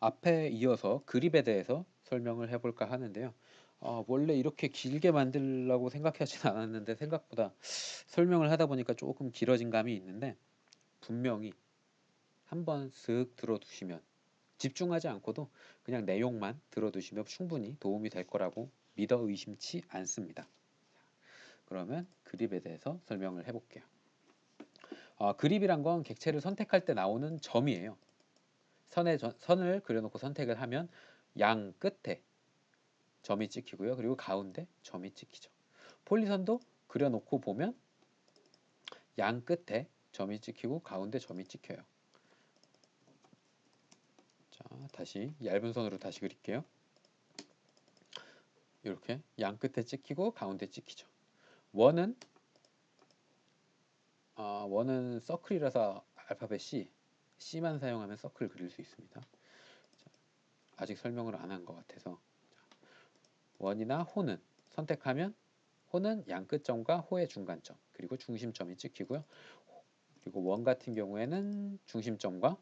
앞에 이어서 그립에 대해서 설명을 해볼까 하는데요. 어, 원래 이렇게 길게 만들려고 생각하진 않았는데 생각보다 설명을 하다 보니까 조금 길어진 감이 있는데 분명히 한번 쓱 들어두시면 집중하지 않고도 그냥 내용만 들어두시면 충분히 도움이 될 거라고 믿어 의심치 않습니다. 그러면 그립에 대해서 설명을 해볼게요. 어, 그립이란 건 객체를 선택할 때 나오는 점이에요. 선에 선을 그려놓고 선택을 하면 양 끝에 점이 찍히고요. 그리고 가운데 점이 찍히죠. 폴리선도 그려놓고 보면 양 끝에 점이 찍히고 가운데 점이 찍혀요. 자, 다시 얇은 선으로 다시 그릴게요. 이렇게 양 끝에 찍히고 가운데 찍히죠. 원은 어, 원은 서클이라서 알파벳 C, C만 사용하면 서클 그릴 수 있습니다. 자, 아직 설명을 안 한 것 같아서 원이나 호는 선택하면 호는 양끝점과 호의 중간점 그리고 중심점이 찍히고요. 그리고 원 같은 경우에는 중심점과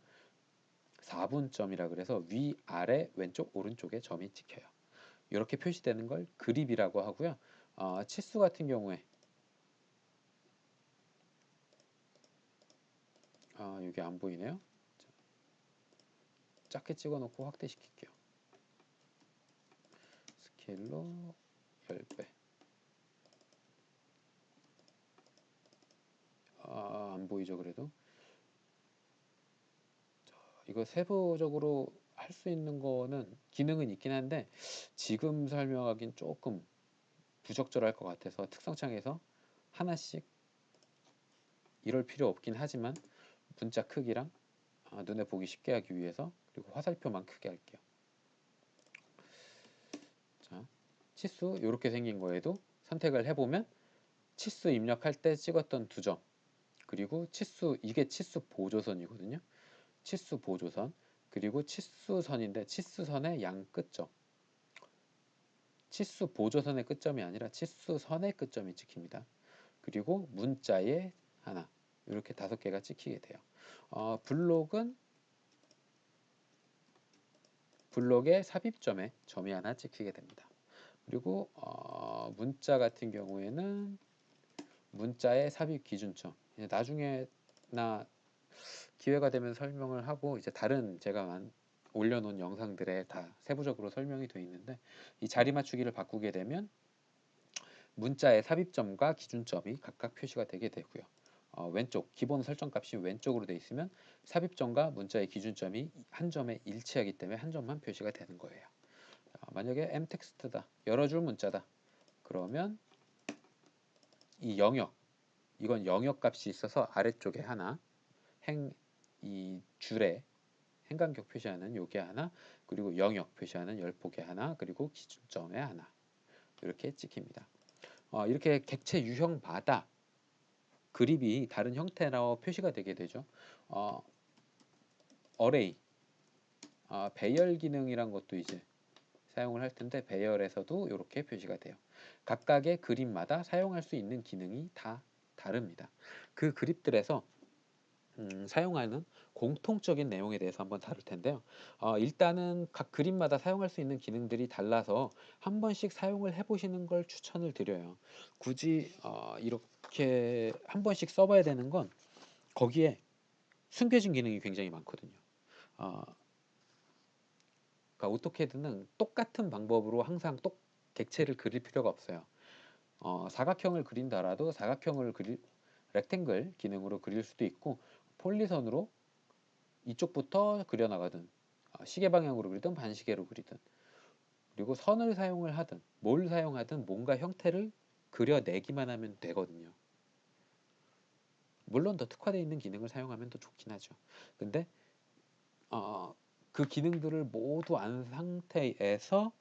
4분점이라 그래서 위, 아래, 왼쪽, 오른쪽에 점이 찍혀요. 이렇게 표시되는 걸 그립이라고 하고요. 어, 치수 같은 경우에 아, 여기 안 보이네요. 작게 찍어 놓고 확대 시킬게요. 스케일로 10배. 아, 안 보이죠, 그래도. 자, 이거 세부적으로 할 수 있는 거는 기능은 있긴 한데 지금 설명하긴 조금 부적절할 것 같아서 특성창에서 하나씩 이럴 필요 없긴 하지만 문자 크기랑 아, 눈에 보기 쉽게 하기 위해서 그리고 화살표만 크게 할게요. 자, 치수 이렇게 생긴 거에도 선택을 해보면 치수 입력할 때 찍었던 두 점 그리고 치수 이게 치수 보조선이거든요. 치수 보조선 그리고 치수선인데 치수선의 양 끝점 치수 보조선의 끝점이 아니라 치수선의 끝점이 찍힙니다. 그리고 문자의 하나 이렇게 다섯 개가 찍히게 돼요. 어, 블록은 블록의 삽입점에 점이 하나 찍히게 됩니다. 그리고 어, 문자 같은 경우에는 문자의 삽입 기준점 나중에 나 기회가 되면 설명을 하고 이제 다른 제가 올려놓은 영상들에 다 세부적으로 설명이 되어 있는데 이 자리 맞추기를 바꾸게 되면 문자의 삽입점과 기준점이 각각 표시가 되게 되고요. 어, 왼쪽 기본 설정 값이 왼쪽으로 되어 있으면 삽입점과 문자의 기준점이 한 점에 일치하기 때문에 한 점만 표시가 되는 거예요. 자, 만약에 m 텍스트다 여러 줄 문자다 그러면 이 영역 이건 영역 값이 있어서 아래쪽에 하나 행 이 줄에 행간격 표시하는 요게 하나 그리고 영역 표시하는 열폭에 하나 그리고 기준점에 하나 이렇게 찍힙니다. 어, 이렇게 객체 유형마다 그립이 다른 형태로 표시가 되게 되죠. 어, 어레이, 어, 배열 기능이란 것도 이제 사용을 할 텐데 배열에서도 이렇게 표시가 돼요. 각각의 그립마다 사용할 수 있는 기능이 다 다릅니다. 그 그립들에서 음, 사용하는 공통적인 내용에 대해서 한번 다룰 텐데요. 어, 일단은 각 그림마다 사용할 수 있는 기능들이 달라서 한 번씩 사용을 해보시는 걸 추천을 드려요. 굳이 어, 이렇게 한 번씩 써봐야 되는 건 거기에 숨겨진 기능이 굉장히 많거든요. 어, 그러니까 오토캐드는 똑같은 방법으로 항상 똑 객체를 그릴 필요가 없어요. 어, 사각형을 그린다라도 사각형을 그릴 렉탱글 기능으로 그릴 수도 있고 폴리선으로 이쪽부터 그려나가든 아, 시계 방향으로 그리든 반시계로 그리든 그리고 선을 사용을 하든 뭘 사용하든 뭔가 형태를 그려내기만 하면 되거든요. 물론 더 특화되어 있는 기능을 사용하면 더 좋긴 하죠. 근데 어, 그 기능들을 모두 안 상태에서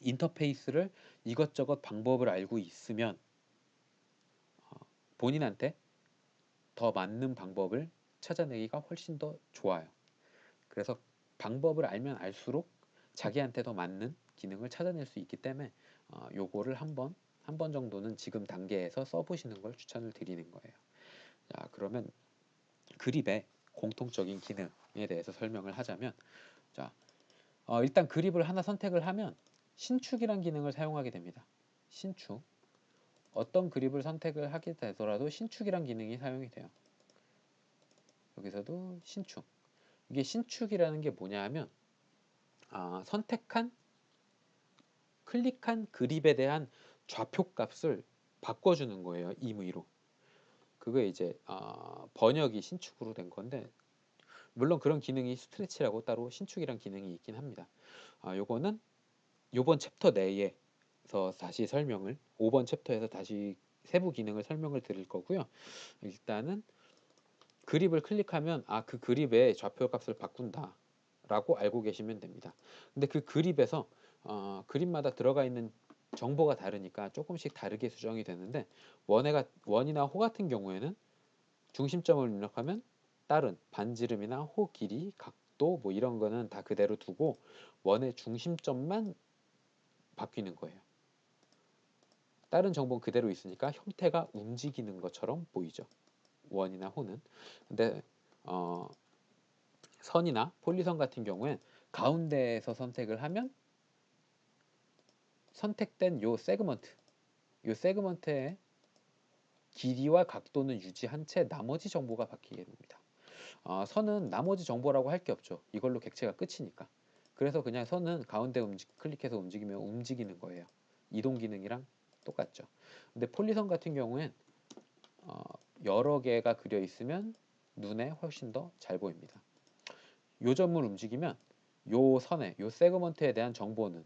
인터페이스를 이것저것 방법을 알고 있으면 어, 본인한테 더 맞는 방법을 찾아내기가 훨씬 더 좋아요. 그래서 방법을 알면 알수록 자기한테 더 맞는 기능을 찾아낼 수 있기 때문에 어, 요거를 한번 한 번 정도는 지금 단계에서 써보시는 걸 추천을 드리는 거예요. 자 그러면 그립의 공통적인 기능 대해서 설명을 하자면 자 어, 일단 그립을 하나 선택을 하면 신축이란 기능을 사용하게 됩니다. 신축 어떤 그립을 선택을 하게 되더라도 신축이란 기능이 사용이 돼요. 여기서도 신축. 이게 신축이라는 게 뭐냐 하면 아, 선택한 클릭한 그립에 대한 좌표 값을 바꿔주는 거예요 임의로. 그게 이제 어, 번역이 신축으로 된 건데 물론 그런 기능이 스트레치라고 따로 신축이란 기능이 있긴 합니다. 아, 요거는 요번 챕터 내에 서 다시 설명을 5번 챕터에서 다시 세부 기능을 설명을 드릴 거고요 일단은 그립을 클릭하면 아 그 그립의 좌표 값을 바꾼다 라고 알고 계시면 됩니다 근데 그 그립에서 어, 그림마다 들어가 있는 정보가 다르니까 조금씩 다르게 수정이 되는데 원해가 원이나 호 같은 경우에는 중심점을 입력하면 다른 반지름이나 호 길이, 각도 뭐 이런 거는 다 그대로 두고 원의 중심점만 바뀌는 거예요. 다른 정보는 그대로 있으니까 형태가 움직이는 것처럼 보이죠. 원이나 호는. 근데 어, 선이나 폴리선 같은 경우엔 가운데에서 선택을 하면 선택된 요 세그먼트 요 세그먼트의 길이와 각도는 유지한 채 나머지 정보가 바뀌게 됩니다. 어, 선은 나머지 정보라고 할 게 없죠. 이걸로 객체가 끝이니까. 그래서 그냥 선은 가운데 움직, 클릭해서 움직이면 움직이는 거예요. 이동 기능이랑 똑같죠. 근데 폴리선 같은 경우엔 어, 여러 개가 그려 있으면 눈에 훨씬 더 잘 보입니다. 요 점을 움직이면 요 선에 요 세그먼트에 대한 정보는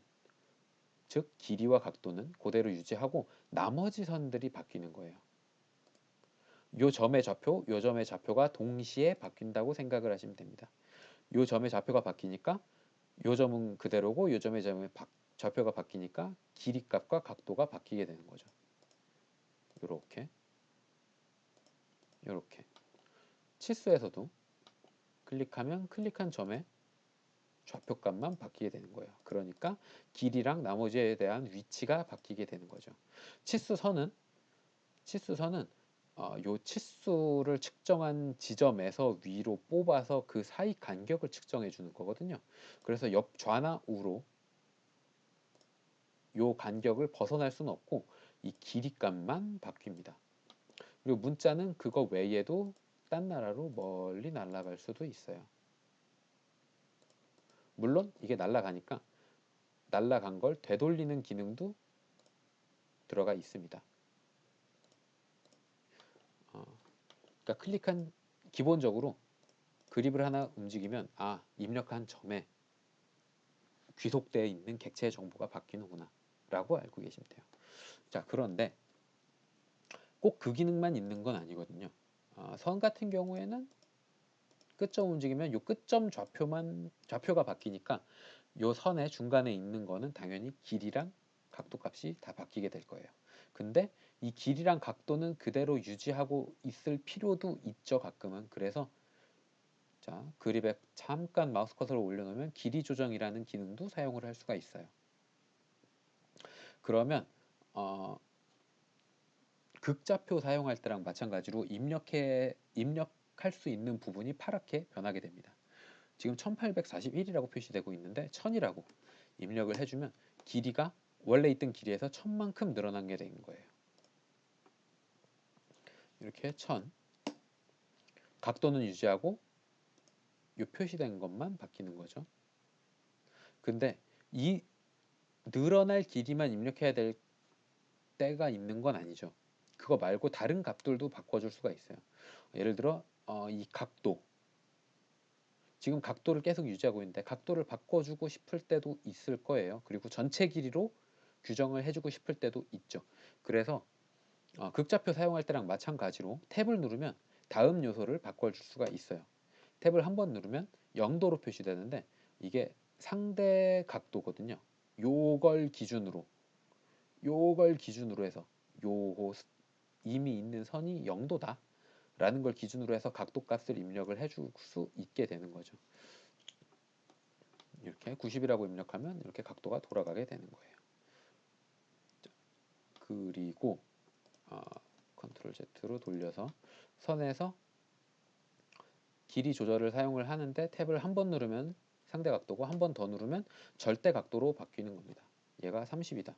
즉 길이와 각도는 그대로 유지하고 나머지 선들이 바뀌는 거예요. 요 점의 좌표, 요 점의 좌표가 동시에 바뀐다고 생각을 하시면 됩니다. 요 점의 좌표가 바뀌니까 요 점은 그대로고 요 점의 점의 좌표가 바뀌니까 길이 값과 각도가 바뀌게 되는 거죠. 요렇게 요렇게 치수에서도 클릭하면 클릭한 점의 좌표값만 바뀌게 되는 거예요. 그러니까 길이랑 나머지에 대한 위치가 바뀌게 되는 거죠. 치수선은 치수선은 어, 요 치수를 측정한 지점에서 위로 뽑아서 그 사이 간격을 측정해 주는 거거든요. 그래서 옆 좌나 우로 요 간격을 벗어날 수는 없고 이 길이값만 바뀝니다. 그리고 문자는 그거 외에도 딴 나라로 멀리 날아갈 수도 있어요. 물론 이게 날아가니까 날아간 걸 되돌리는 기능도 들어가 있습니다. 어, 그러니까 클릭한 기본적으로 그립을 하나 움직이면 아 입력한 점에 귀속되어 있는 객체의 정보가 바뀌는구나 라고 알고 계시면 돼요. 자 그런데 꼭 그 기능만 있는 건 아니거든요. 어, 선 같은 경우에는 끝점 움직이면 요 끝점 좌표만 좌표가 바뀌니까 요 선의 중간에 있는 거는 당연히 길이랑 각도 값이 다 바뀌게 될 거예요. 근데 이 길이랑 각도는 그대로 유지하고 있을 필요도 있죠 가끔은 그래서 자 그립에 잠깐 마우스 커서를 올려놓으면 길이 조정이라는 기능도 사용을 할 수가 있어요. 그러면 어, 극좌표 사용할 때랑 마찬가지로 입력해 입력 할 수 있는 부분이 파랗게 변하게 됩니다. 지금 1841이라고 표시되고 있는데 1000이라고 입력을 해주면 길이가 원래 있던 길이에서 1000만큼 늘어난 게 되는 거예요. 이렇게 1000 각도는 유지하고 이 표시된 것만 바뀌는 거죠. 근데 이 늘어날 길이만 입력해야 될 때가 있는 건 아니죠. 그거 말고 다른 값들도 바꿔줄 수가 있어요. 예를 들어 어, 이 각도 지금 각도를 계속 유지하고 있는데 각도를 바꿔주고 싶을 때도 있을 거예요. 그리고 전체 길이로 규정을 해주고 싶을 때도 있죠. 그래서 어, 극좌표 사용할 때랑 마찬가지로 탭을 누르면 다음 요소를 바꿔줄 수가 있어요. 탭을 한 번 누르면 0도로 표시되는데 이게 상대 각도거든요. 요걸 기준으로 요걸 기준으로 해서 요거 이미 있는 선이 0도다 라는 걸 기준으로 해서 각도 값을 입력을 해줄 수 있게 되는 거죠. 이렇게 90이라고 입력하면 이렇게 각도가 돌아가게 되는 거예요. 그리고 어, 컨트롤 Z로 돌려서 선에서 길이 조절을 사용을 하는데 탭을 한 번 누르면 상대 각도고 한 번 더 누르면 절대 각도로 바뀌는 겁니다. 얘가 30이다.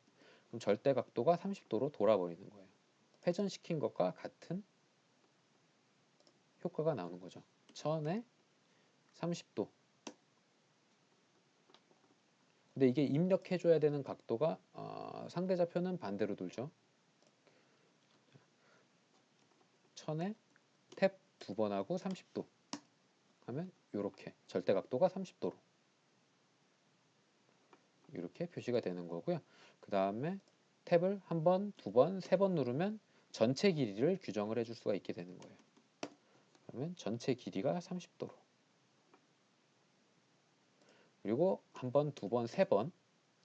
그럼 절대 각도가 30도로 돌아버리는 거예요. 회전시킨 것과 같은 효과가 나오는 거죠. 천에 30도. 근데 이게 입력해줘야 되는 각도가 어, 상대 좌표는 반대로 돌죠. 천에 탭 두 번 하고 30도 하면 이렇게 절대 각도가 30도로 이렇게 표시가 되는 거고요. 그 다음에 탭을 한 번, 두 번, 세 번 누르면 전체 길이를 규정을 해줄 수가 있게 되는 거예요. 그러면 전체 길이가 30도로 그리고 한 번, 두 번, 세 번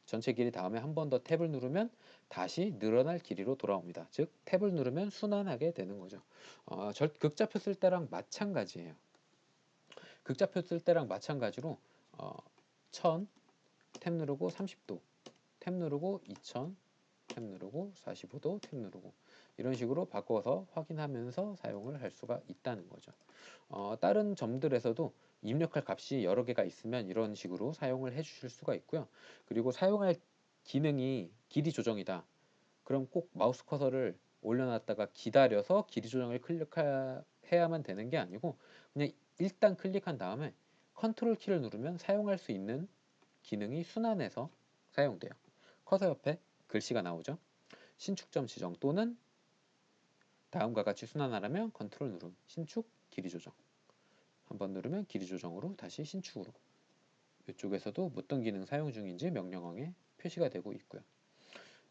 전체 길이 다음에 한 번 더 탭을 누르면 다시 늘어날 길이로 돌아옵니다. 즉 탭을 누르면 순환하게 되는 거죠. 어, 절, 극좌표 쓸 때랑 마찬가지예요. 극좌표 쓸 때랑 마찬가지로 어, 1000, 탭 누르고 30도, 탭 누르고 2000, 탭 누르고 45도, 탭 누르고 이런 식으로 바꿔서 확인하면서 사용을 할 수가 있다는 거죠. 어, 다른 점들에서도 입력할 값이 여러 개가 있으면 이런 식으로 사용을 해 주실 수가 있고요. 그리고 사용할 기능이 길이 조정이다. 그럼 꼭 마우스 커서를 올려놨다가 기다려서 길이 조정을 클릭해야만 되는 게 아니고 그냥 일단 클릭한 다음에 컨트롤 키를 누르면 사용할 수 있는 기능이 순환해서 사용돼요. 커서 옆에 글씨가 나오죠. 신축점 지정 또는 다음과 같이 순환하려면 컨트롤 누름 신축 길이 조정 한번 누르면 길이 조정으로 다시 신축으로 이쪽에서도 어떤 기능 사용 중인지 명령어에 표시가 되고 있고요.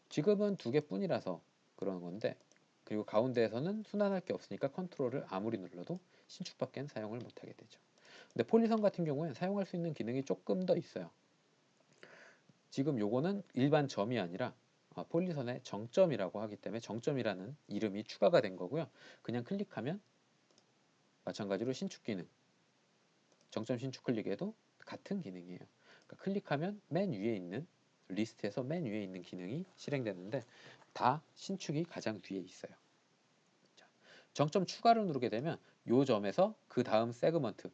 지금은 두 개뿐이라서 그런 건데 그리고 가운데에서는 순환할 게 없으니까 컨트롤을 아무리 눌러도 신축밖엔 사용을 못하게 되죠. 근데 폴리선 같은 경우에는 사용할 수 있는 기능이 조금 더 있어요. 지금 요거는 일반 점이 아니라 아, 폴리선의 정점이라고 하기 때문에 정점이라는 이름이 추가가 된 거고요. 그냥 클릭하면 마찬가지로 신축 기능 정점 신축 클릭에도 같은 기능이에요. 그러니까 클릭하면 맨 위에 있는 리스트에서 맨 위에 있는 기능이 실행되는데 다 신축이 가장 위에 있어요. 자, 정점 추가를 누르게 되면 요 점에서 그 다음 세그먼트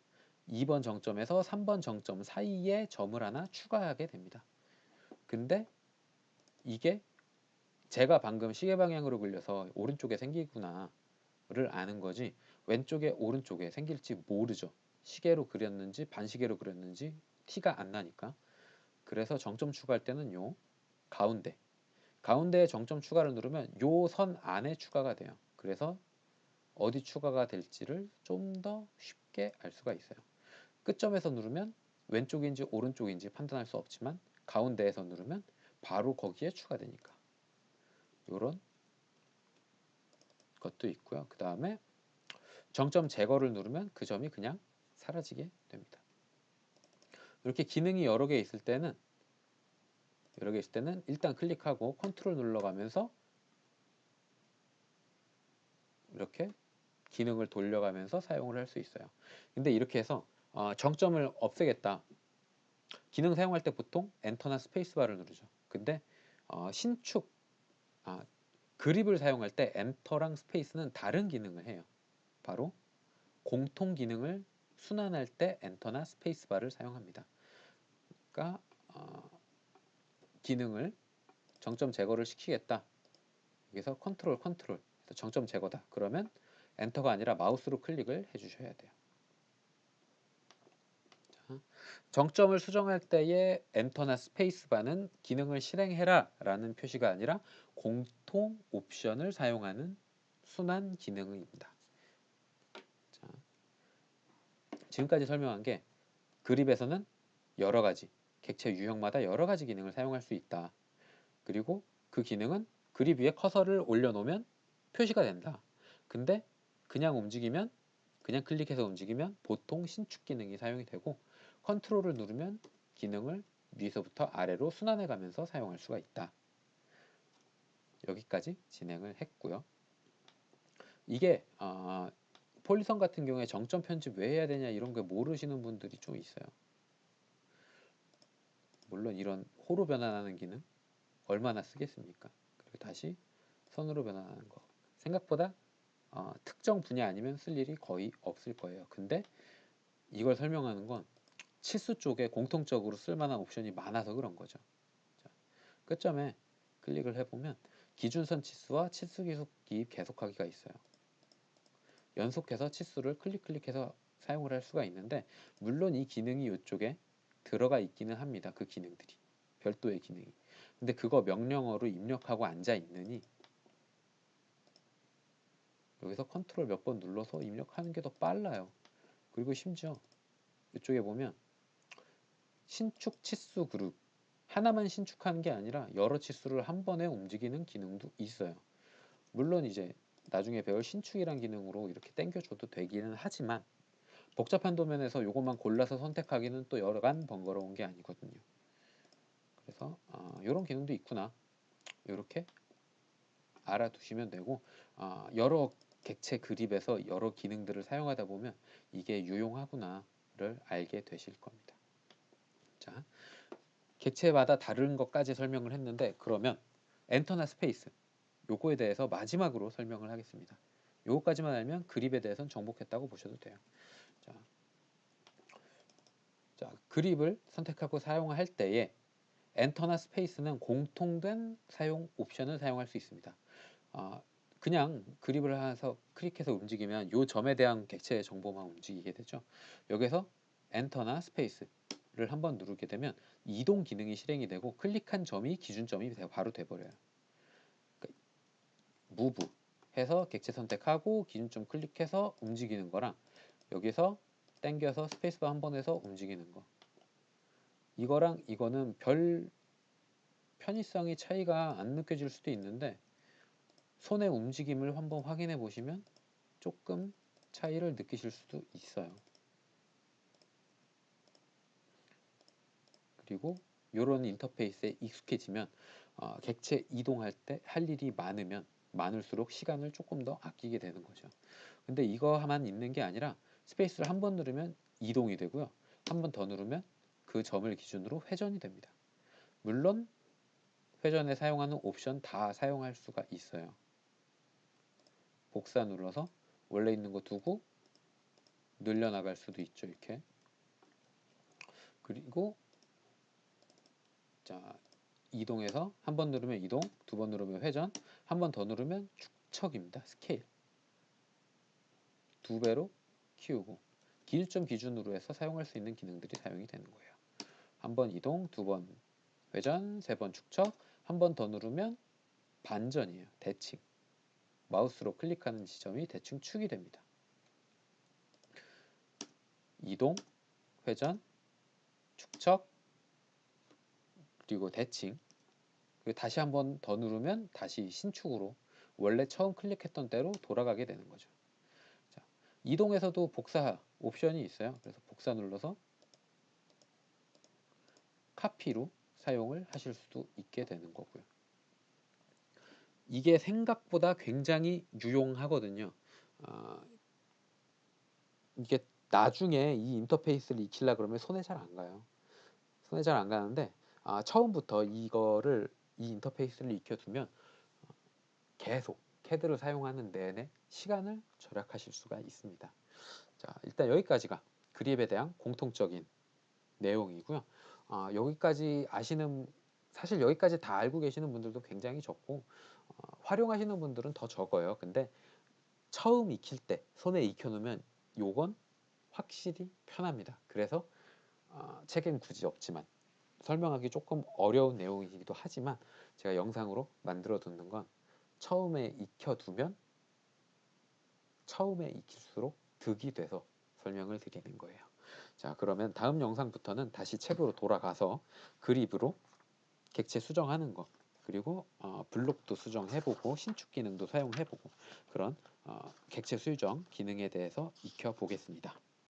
2번 정점에서 3번 정점 사이에 점을 하나 추가하게 됩니다. 근데 이게 제가 방금 시계 방향으로 굴려서 오른쪽에 생기구나를 아는 거지 왼쪽에 오른쪽에 생길지 모르죠. 시계로 그렸는지 반시계로 그렸는지 티가 안 나니까. 그래서 정점 추가할 때는 요 가운데 가운데에 정점 추가를 누르면 요 선 안에 추가가 돼요. 그래서 어디 추가가 될지를 좀 더 쉽게 알 수가 있어요. 끝점에서 누르면 왼쪽인지 오른쪽인지 판단할 수 없지만 가운데에서 누르면 바로 거기에 추가되니까 이런 것도 있고요. 그 다음에 정점 제거를 누르면 그 점이 그냥 사라지게 됩니다. 이렇게 기능이 여러 개 있을 때는 여러 개 있을 때는 일단 클릭하고 컨트롤 눌러가면서 이렇게 기능을 돌려가면서 사용을 할 수 있어요. 근데 이렇게 해서 어, 정점을 없애겠다. 기능 사용할 때 보통 엔터나 스페이스바를 누르죠. 근데 어, 신축 아, 그립을 사용할 때 엔터랑 스페이스는 다른 기능을 해요. 바로 공통 기능을 순환할 때 엔터나 스페이스바를 사용합니다. 그러니까 어, 기능을 정점 제거를 시키겠다. 여기서 컨트롤 컨트롤 정점 제거다. 그러면 엔터가 아니라 마우스로 클릭을 해주셔야 돼요. 정점을 수정할 때의 엔터나 스페이스바는 기능을 실행해라 라는 표시가 아니라 공통 옵션을 사용하는 순환 기능입니다. 자, 지금까지 설명한 게 그립에서는 여러 가지 객체 유형마다 여러 가지 기능을 사용할 수 있다. 그리고 그 기능은 그립 위에 커서를 올려놓으면 표시가 된다. 근데 그냥 움직이면 그냥 클릭해서 움직이면 보통 신축 기능이 사용이 되고 컨트롤을 누르면 기능을 위에서부터 아래로 순환해 가면서 사용할 수가 있다. 여기까지 진행을 했고요. 이게 어, 폴리선 같은 경우에 정점 편집 왜 해야 되냐 이런 거 모르시는 분들이 좀 있어요. 물론 이런 호로 변환하는 기능 얼마나 쓰겠습니까? 그리고 다시 선으로 변환하는 거 생각보다 어, 특정 분야 아니면 쓸 일이 거의 없을 거예요. 근데 이걸 설명하는 건 치수 쪽에 공통적으로 쓸만한 옵션이 많아서 그런 거죠. 자, 끝점에 클릭을 해보면 기준선 치수와 치수 기속 기입 계속하기가 있어요. 연속해서 치수를 클릭 클릭해서 사용을 할 수가 있는데 물론 이 기능이 이쪽에 들어가 있기는 합니다. 그 기능들이 별도의 기능이. 근데 그거 명령어로 입력하고 앉아 있느니 여기서 컨트롤 몇 번 눌러서 입력하는 게 더 빨라요. 그리고 심지어 이쪽에 보면 신축 치수 그룹 하나만 신축하는 게 아니라 여러 치수를 한 번에 움직이는 기능도 있어요. 물론 이제 나중에 배울 신축이란 기능으로 이렇게 당겨줘도 되기는 하지만 복잡한 도면에서 이것만 골라서 선택하기는 또 여러간 번거로운 게 아니거든요. 그래서 어, 이런 기능도 있구나. 이렇게 알아두시면 되고 어, 여러 객체 그립에서 여러 기능들을 사용하다 보면 이게 유용하구나를 알게 되실 겁니다. 자, 객체마다 다른 것까지 설명을 했는데 그러면 엔터나 스페이스 요거에 대해서 마지막으로 설명을 하겠습니다. 요거까지만 알면 그립에 대해서는 정복했다고 보셔도 돼요. 자, 자 그립을 선택하고 사용할 때에 엔터나 스페이스는 공통된 사용 옵션을 사용할 수 있습니다. 아, 그냥 그립을 해서 클릭해서 움직이면 요 점에 대한 객체의 정보만 움직이게 되죠. 여기서 엔터나 스페이스를 한번 누르게 되면 이동 기능이 실행이 되고 클릭한 점이 기준점이 바로 돼버려요. 그러니까 무브 해서 객체 선택하고 기준점 클릭해서 움직이는 거랑 여기서 당겨서 스페이스바 한 번 해서 움직이는 거 이거랑 이거는 별 편의성이 차이가 안 느껴질 수도 있는데 손의 움직임을 한번 확인해 보시면 조금 차이를 느끼실 수도 있어요. 그리고 이런 인터페이스에 익숙해지면 어, 객체 이동할 때 할 일이 많으면 많을수록 시간을 조금 더 아끼게 되는 거죠. 근데 이거만 있는 게 아니라 스페이스를 한 번 누르면 이동이 되고요. 한 번 더 누르면 그 점을 기준으로 회전이 됩니다. 물론 회전에 사용하는 옵션 다 사용할 수가 있어요. 복사 눌러서 원래 있는 거 두고 늘려나갈 수도 있죠. 이렇게. 그리고 자 이동해서 한 번 누르면 이동, 두 번 누르면 회전, 한 번 더 누르면 축척입니다. 스케일. 두 배로 키우고 기준점 기준으로 해서 사용할 수 있는 기능들이 사용이 되는 거예요. 한 번 이동, 두 번 회전, 세 번 축척, 한 번 더 누르면 반전이에요. 대칭. 마우스로 클릭하는 지점이 대충 축이 됩니다. 이동, 회전, 축척, 그리고 대칭. 그리고 다시 한번 더 누르면 다시 신축으로 원래 처음 클릭했던 대로 돌아가게 되는 거죠. 자, 이동에서도 복사 옵션이 있어요. 그래서 복사 눌러서 카피로 사용을 하실 수도 있게 되는 거고요. 이게 생각보다 굉장히 유용하거든요. 어, 이게 나중에 이 인터페이스를 익히려 그러면 손에 잘 안 가요. 손에 잘 안 가는데 아, 처음부터 이거를 이 인터페이스를 익혀두면 계속 캐드를 사용하는 내내 시간을 절약하실 수가 있습니다. 자, 일단 여기까지가 그립에 대한 공통적인 내용이고요. 아, 여기까지 아시는 사실 여기까지 다 알고 계시는 분들도 굉장히 적고 어, 활용하시는 분들은 더 적어요. 근데 처음 익힐 때 손에 익혀놓으면 요건 확실히 편합니다. 그래서 어, 책엔 굳이 없지만 설명하기 조금 어려운 내용이기도 하지만 제가 영상으로 만들어 두는 건 처음에 익혀두면 처음에 익힐수록 득이 돼서 설명을 드리는 거예요. 자 그러면 다음 영상부터는 다시 책으로 돌아가서 그립으로 객체 수정하는 거 그리고 어, 블록도 수정해보고 신축 기능도 사용해보고 그런 어, 객체 수정 기능에 대해서 익혀보겠습니다.